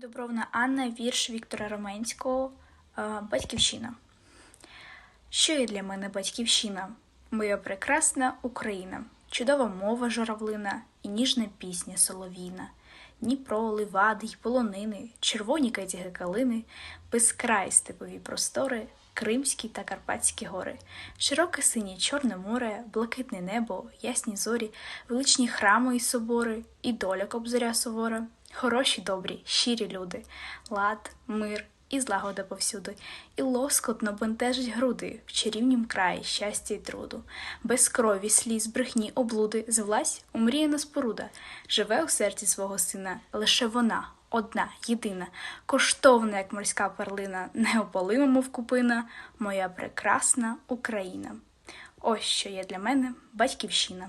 Добровна Анна, вірш Віктора Роменського е, Батьківщина. Що є для мене батьківщина? Моя прекрасна Україна, чудова мова журавлина і ніжна пісня соловійна. Дніпро, ливади й полонини, червоні катіги калини, безкрай степові простори, Кримські та Карпатські гори, широке синє Чорне море, блакитне небо, ясні зорі, величні храми і собори, і доля кобзаря сувора, хороші, добрі, щирі люди, лад, мир і злагода повсюди, і лоскотно бентежить груди в чарівнім краї щастя й труду, без крові, сліз, брехні, облуди, звлась умріяна споруда, живе у серці свого сина, лише вона, одна, єдина, коштовна, як морська перлина, неопалима, мов купина, моя прекрасна Україна. Ось що є для мене батьківщина.